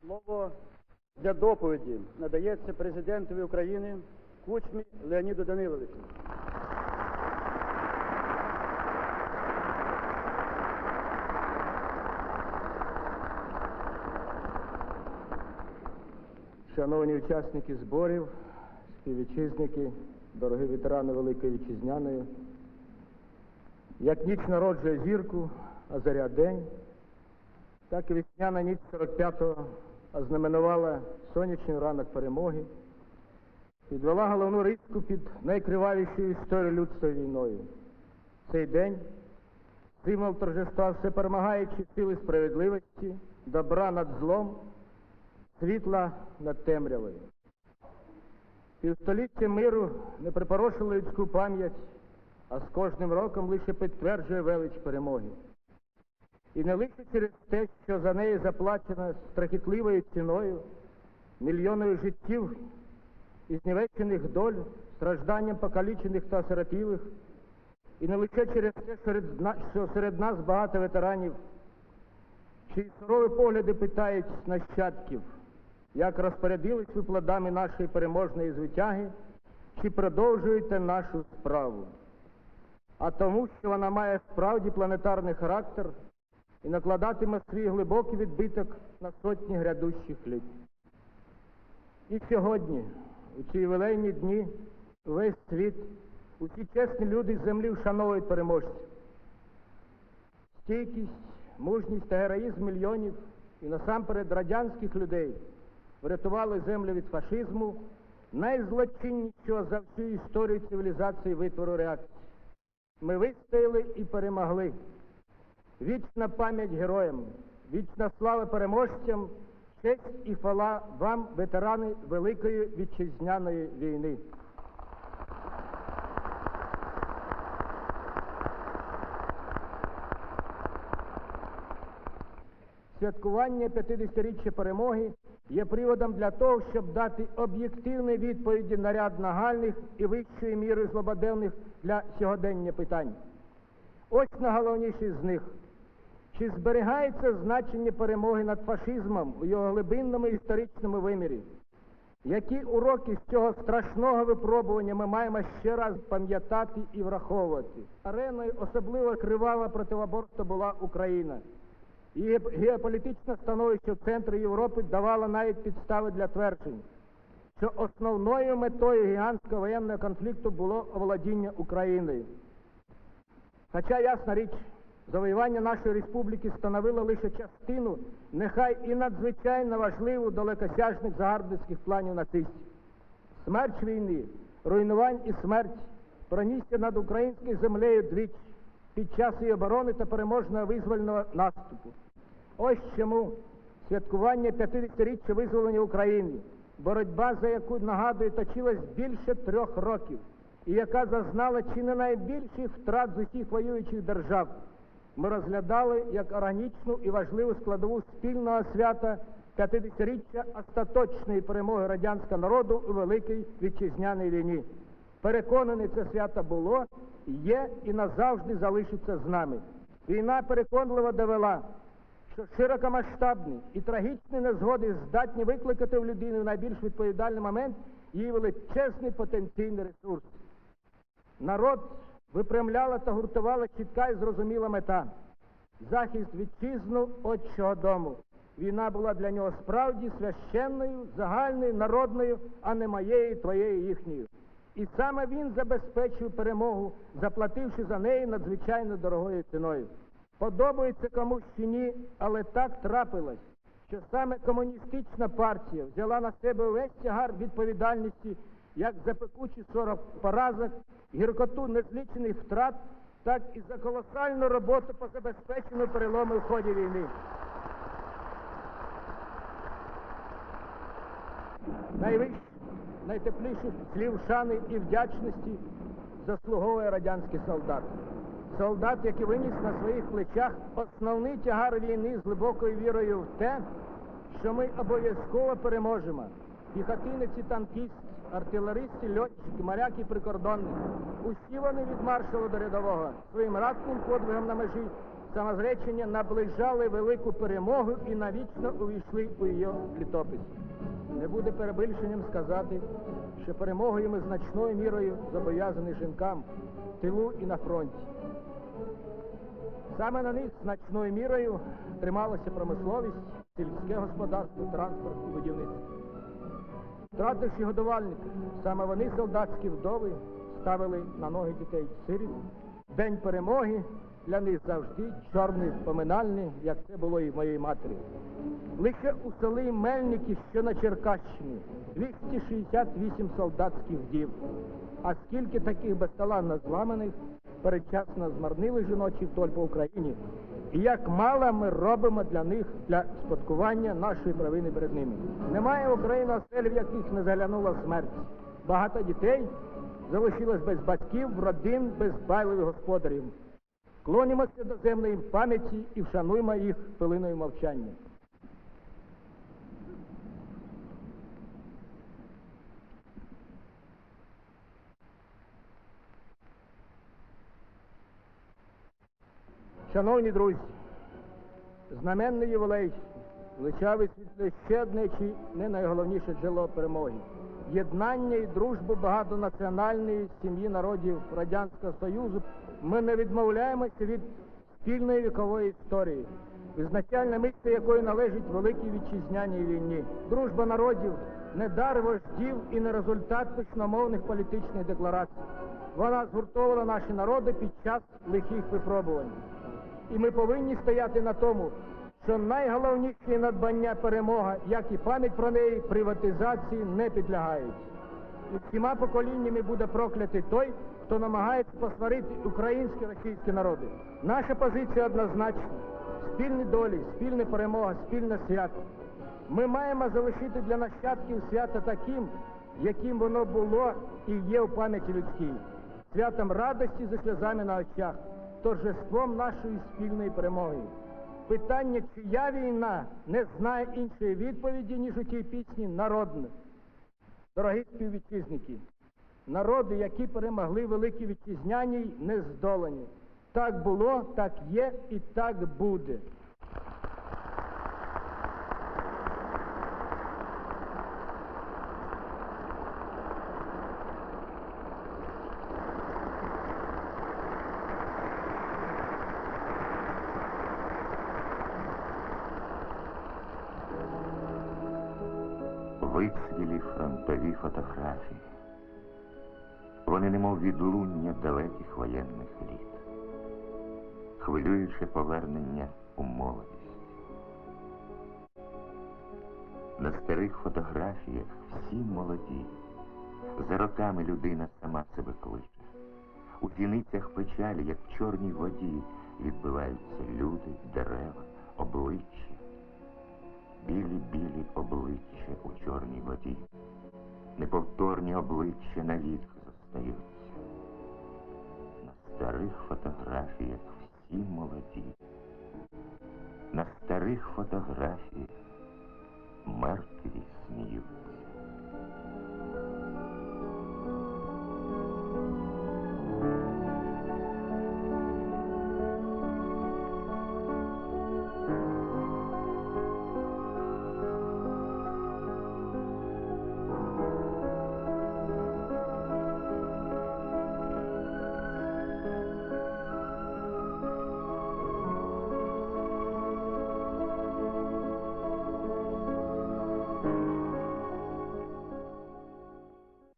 Слово для доповіді надається президентові України Кучмі Леоніду Даниловичу. Шановні учасники зборів, співвітчизники, дорогі ветерани Великої Вітчизняної, як ніч народжує зірку, а заря день, так і весняна ніч 45-го ознаменувала сонячний ранок перемоги, підвела головну риску під найкривавішою історію людства війною. Цей день символ торжества всеперемагаючої сили справедливості, добра над злом, світла над темрявою. Півстоліття миру не припорошило людську пам'ять, а з кожним роком лише підтверджує велич перемоги. І не лише через те, що за неї заплачено страхітливою ціною, мільйоною життів і знівечених доль, стражданням покалічених та осиротілих, і не лише через те, що серед нас багато ветеранів, чиї сурові погляди питають нащадків, як розпорядились ви плодами нашої переможної звитяги, чи продовжуєте нашу справу. А тому, що вона має справді планетарний характер і накладатиме свій глибокий відбиток на сотні грядущих літ. І сьогодні, у ці ювілейні дні, весь світ, усі чесні люди з землі вшановують переможців. Стійкість, мужність та героїзм мільйонів і насамперед радянських людей врятували землю від фашизму, найзлочиннішого за всю історію цивілізації витвору реакції. Ми вистояли і перемогли. Вічна пам'ять героям, вічна слава переможцям, честь і хвала вам, ветерани Великої Вітчизняної війни. Святкування 50-річчя перемоги є приводом для того, щоб дати об'єктивні відповіді на ряд нагальних і вищої міри злободенних для сьогодення питань. Ось найголовніші з них. Чи зберігається значення перемоги над фашизмом у його глибинному історичному вимірі? Які уроки з цього страшного випробування ми маємо ще раз пам'ятати і враховувати? Ареною особливо кривава противоборства була Україна. Її геополітичне становище в центрі Європи давало навіть підстави для тверджень, що основною метою гігантського воєнного конфлікту було оволодіння Україною. Хоча, ясна річ, завоювання нашої республіки становило лише частину, нехай і надзвичайно важливу далекосяжних загарбницьких планів нацистів. Смерть війни, руйнувань і смерть пронісся над українською землею двічі під час її оборони та переможного визвольного наступу. Ось чому святкування 50-річчя визволення України, боротьба за яку нагадую, точилась більше трьох років, і яка зазнала чи не найбільших втрат з усіх воюючих держав, ми розглядали як органічну і важливу складову спільного свята 50-річчя остаточної перемоги радянського народу у Великій Вітчизняній війні. Переконаний, це свято було, є і назавжди залишиться з нами. Війна переконливо довела, що широкомасштабні і трагічні незгоди здатні викликати в людини в найбільш відповідальний момент її величезний потенційний ресурс. Народ випрямляла та гуртувала чітка і зрозуміла мета захист вітчизну отчого дому. Війна була для нього справді священною, загальною, народною, а не моєю, твоєю, їхньою. І саме він забезпечив перемогу, заплативши за неї надзвичайно дорогою ціною. Подобається комусь чи ні, але так трапилось, що саме комуністична партія взяла на себе увесь тягар відповідальності як за пекучі 40 поразок, гіркоту незлічених втрат, так і за колосальну роботу по забезпеченню перелому в ході війни. Найвищих, найтепліших слів шани і вдячності заслуговує радянський солдат. Солдат, який виніс на своїх плечах основний тягар війни з глибокою вірою в те, що ми обов'язково переможемо. Піхотинець і танкіст, артилеристи, льотчики, моряки, прикордонники. Усі вони від маршалу до рядового своїм ратним подвигом на межі самозречення наближали велику перемогу і навічно увійшли у її літопис. Не буде перебільшенням сказати, що перемогою ми значною мірою зобов'язані жінкам в тилу і на фронті. Саме на них значною мірою трималася промисловість, сільське господарство, транспорт і будівництво. Втративши годувальника, саме вони, солдатські вдови, ставили на ноги дітей сиріт. День перемоги для них завжди чорний поминальний, як це було і в моєї матері. Лише у селі Мельники, що на Черкащині, 268 солдатських вдів. А скільки таких безталанно зламаних передчасно змарнили жіночі вдоль по Україні, і як мало ми робимо для них для спадкування нашої провини перед ними. Немає України осель, в яких не заглянула смерть. Багато дітей залишилось без батьків, родин, без байливих господарів. Клонімося до земної пам'яті і вшануємо їх хвилиною мовчання. Шановні друзі, знаменний ювілей висвітлює ще одне чи не найголовніше джерело перемоги. Єднання і дружбу багатонаціональної сім'ї народів Радянського Союзу ми не відмовляємося від спільної вікової історії, визначальне місце якої належить великій вітчизняній війні. Дружба народів не дар вождів і не результат пишномовних політичних декларацій. Вона згуртовувала наші народи під час лихих випробувань. І ми повинні стояти на тому, що найголовніші надбання перемога, як і пам'ять про неї, приватизації не підлягають. І всіма поколіннями буде проклятий той, хто намагається посварити українські російські народи. Наша позиція однозначна: спільні долі, спільна перемога, спільне свято. Ми маємо залишити для нащадків свято таким, яким воно було і є в пам'яті людській, святом радості зі сльозами на очах, торжеством нашої спільної перемоги. Питання, чия війна, не знає іншої відповіді, ніж у тій пісні народне. Дорогі співвітчизники, народи, які перемогли великі вітчизняній, не здолані. Так було, так є і так буде. Вицвілі фронтові фотографії. Вони немов відлуння далеких воєнних літ, хвилююче повернення у молодість. На старих фотографіях всі молоді. За роками людина сама себе кличе. У зіницях печалі, як в чорній воді, відбиваються люди, дерева, обличчя неповторні обличчя навік зостаються. На старих фотографіях всі молоді, на старих фотографіях мертві.